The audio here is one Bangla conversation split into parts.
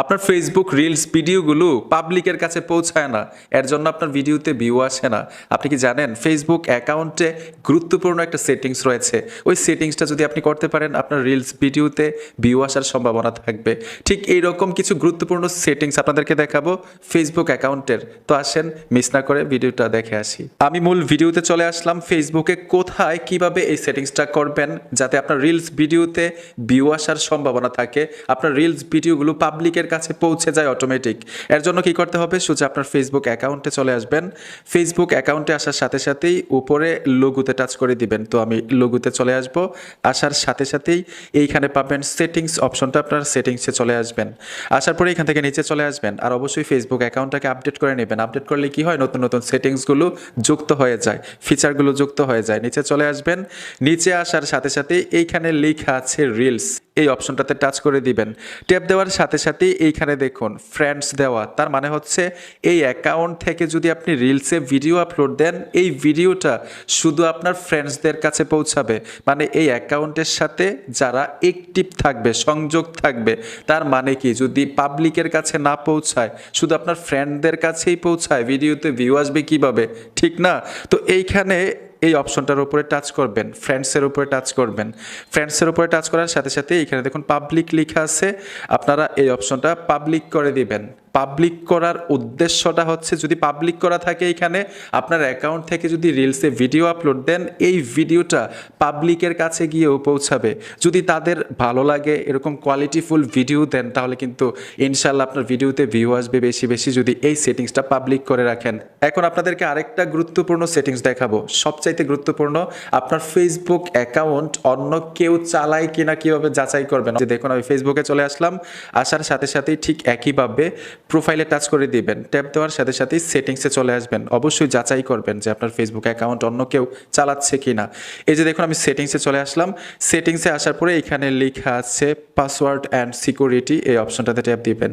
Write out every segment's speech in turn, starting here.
আপনার ফেসবুক রিলস ভিডিওগুলো পাবলিকের কাছে পৌঁছায় না। এর জন্য আপনার ভিডিওতে ভিউ আসে না। আপনি কি জানেন ফেসবুক অ্যাকাউন্টে গুরুত্বপূর্ণ একটা সেটিংস রয়েছে। ওই সেটিংসটা যদি আপনি করতে পারেন, আপনার রিলস ভিডিওতে ভিউ আসার সম্ভাবনা থাকবে। ঠিক এইরকম কিছু গুরুত্বপূর্ণ সেটিংস আপনাদেরকে দেখাবো ফেসবুক অ্যাকাউন্টের তো আসেন মিস না করে ভিডিওটা দেখে আসি। আমি মূল ভিডিওতে চলে আসলাম। ফেসবুকে কোথায়, কীভাবে এই সেটিংসটা করবেন যাতে আপনার রিলস ভিডিওতে ভিউ আসার সম্ভাবনা থাকে? আপনার রিলস ভিডিওগুলো পাবলিকের কাছে পৌঁছে যায় অটোমেটিক এর জন্য কি করতে হবে? সোজা আপনার ফেসবুক অ্যাকাউন্টে চলে আসবেন। ফেসবুক অ্যাকাউন্টে আসার সাথে সাথেই উপরে লোগুতে টাচ করে দিবেন। তো আমি লোগুতে চলে আসব। আসার সাথে সাথেই এইখানে পাবেন সেটিংস অপশনটা আপনার সেটিংসে চলে আসবেন। আসার পরে এখান থেকে নিচে চলে আসবেন। আর অবশ্যই ফেসবুক অ্যাকাউন্টটাকে আপডেট করে নেবেন। আপডেট করলে কি হয়? নতুন নতুন সেটিংসগুলো যুক্ত হয়ে যায়। ফিচারগুলো যুক্ত হয়ে যায়। নিচে চলে আসবেন। নিচে আসার সাথে সাথে এইখানে লেখা আছে রিলস এই অপশনটাতে টাচ করে দিবেন। ট্যাপ দেওয়ার সাথে সাথে এইখানে দেখুন ফ্রেন্ডস দেওয়া। তার মানে হচ্ছে এই অ্যাকাউন্ট থেকে যদি আপনি রিলসে ভিডিও আপলোড দেন, এই ভিডিওটা শুধু আপনার ফ্রেন্ডসদের কাছে পৌঁছাবে। মানে এই অ্যাকাউন্টের সাথে যারা অ্যাক্টিভ থাকবে, সংযোগ থাকবে, তার মানে কি? যদি পাবলিকের কাছে না পৌঁছায়, শুধু আপনার ফ্রেন্ডদের কাছেই পৌঁছায় ভিডিওতে ভিউ আসবে কীভাবে? ঠিক না? তো এইখানে এই অপশনটার উপরে টাচ করবেন ফ্রেন্ডসের উপরে টাচ করবেন। ফ্রেন্ডসের উপরে টাচ করার সাথে সাথে এখানে দেখুন পাবলিক লেখা আছে, আপনারা এই অপশনটা পাবলিক করে দিবেন। পাবলিক করার উদ্দেশ্যটা হচ্ছে যদি পাবলিক করা থাকে এখানে, আপনার অ্যাকাউন্ট থেকে যদি রিলসে ভিডিও আপলোড দেন, এই ভিডিওটা পাবলিকের কাছে গিয়েও পৌঁছাবে। যদি তাদের ভালো লাগে, এরকম কোয়ালিটিফুল ভিডিও দেন, তাহলে কিন্তু ইনশাল্লাহ আপনার ভিডিওতে ভিউ আসবে বেশি বেশি যদি এই সেটিংসটা পাবলিক করে রাখেন। এখন আপনাদেরকে আরেকটা গুরুত্বপূর্ণ সেটিংস দেখাবো। সবচাইতে গুরুত্বপূর্ণ, আপনার ফেসবুক অ্যাকাউন্ট অন্য কেউ চালায় কিনা কীভাবে যাচাই করবেন যে দেখুন, আমি ফেসবুকে চলে আসলাম, আসার সাথে সাথেই ঠিক একইভাবে প্রোফাইলে টাচ করে দিবেন ট্যাপ দেওয়ার সাথে সাথেই সেটিংসে চলে আসবেন। অবশ্যই যাচাই করবেন যে আপনার ফেসবুক অ্যাকাউন্ট অন্য কেউ চালাচ্ছে কি না এই যে দেখুন, আমি সেটিংসে চলে আসলাম। সেটিংসে আসার পরে এখানে লেখা আছে পাসওয়ার্ড অ্যান্ড সিকিউরিটি এই অপশনটাতে ট্যাপ দিবেন।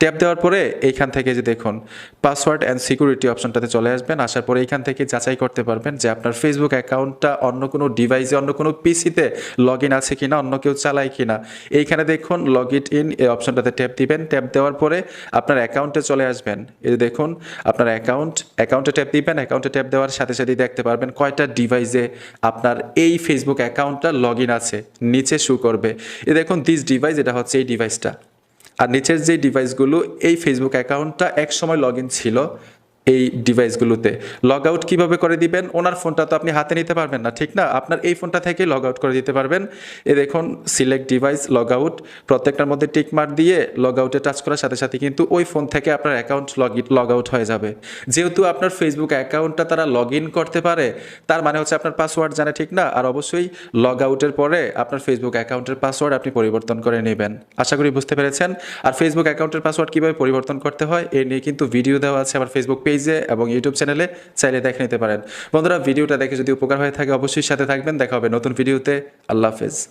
ট্যাপ দেওয়ার পরে এইখান থেকে যে দেখুন পাসওয়ার্ড অ্যান্ড সিকিউরিটি অপশনটাতে চলে আসবেন। আসার পরে এইখান থেকে যাচাই করতে পারবেন যে আপনার ফেসবুক অ্যাকাউন্টটা অন্য কোনো ডিভাইসে অন্য কোনো পিসিতে লগ ইন আছে কিনা, অন্য কেউ চালায় কিনা। এইখানে দেখুন লগ ইন এই অপশনটাতে ট্যাপ দিবেন। ট্যাপ দেওয়ার পরে আপনার অ্যাকাউন্টে চলে আসবেন। এই দেখুন, আপনার অ্যাকাউন্ট, অ্যাকাউন্টে ট্যাপ দিবেন, অ্যাকাউন্টে ট্যাপ দেওয়ার সাথে সাথেই দেখতে পারবেন কয়টা ডিভাইসে আপনার এই ফেসবুক অ্যাকাউন্টটা লগ আছে, নিচে শু করবে। এ দেখুন দিস ডিভাইস এটা হচ্ছে এই ডিভাইসটা আর নিচের যে ডিভাইসগুলো এই ফেসবুক অ্যাকাউন্টটা একসময় লগ ছিল এই ডিভাইসগুলোতে। লগ আউট কীভাবে করে দিবেন? ওনার ফোনটা তো আপনি হাতে নিতে পারবেন না, ঠিক না? আপনার এই ফোনটা থেকে লগ আউট করে দিতে পারবেন। এ দেখুন সিলেক্ট ডিভাইস লগ আউট প্রত্যেকটার মধ্যে টিক মার্ক দিয়ে লগ আউটে টাচ করার সাথে সাথে কিন্তু ওই ফোন থেকে আপনার অ্যাকাউন্ট লগ লগ আউট হয়ে যাবে। যেহেতু আপনার ফেসবুক অ্যাকাউন্টটা তারা লগ ইন করতে পারে, তার মানে হচ্ছে আপনার পাসওয়ার্ড জানে, ঠিক না? আর অবশ্যই লগ আউটের পরে আপনার ফেসবুক অ্যাকাউন্টের পাসওয়ার্ড আপনি পরিবর্তন করে নেবেন। আশা করি বুঝতে পেরেছেন। আর ফেসবুক অ্যাকাউন্টের পাসওয়ার্ড কীভাবে পরিবর্তন করতে হয়, এ নিয়ে কিন্তু ভিডিও দেওয়া আছে আমার ফেসবুক পেজে এবং ইউটিউব চ্যানেলে চাইলে দেখে নিতে পারেন। বন্ধুরা, ভিডিওটা দেখে যদি উপকার হয়ে থাকে, অবশ্যই সাথে থাকবেন। দেখা হবে নতুন ভিডিওতে। আল্লাহ হাফেজ।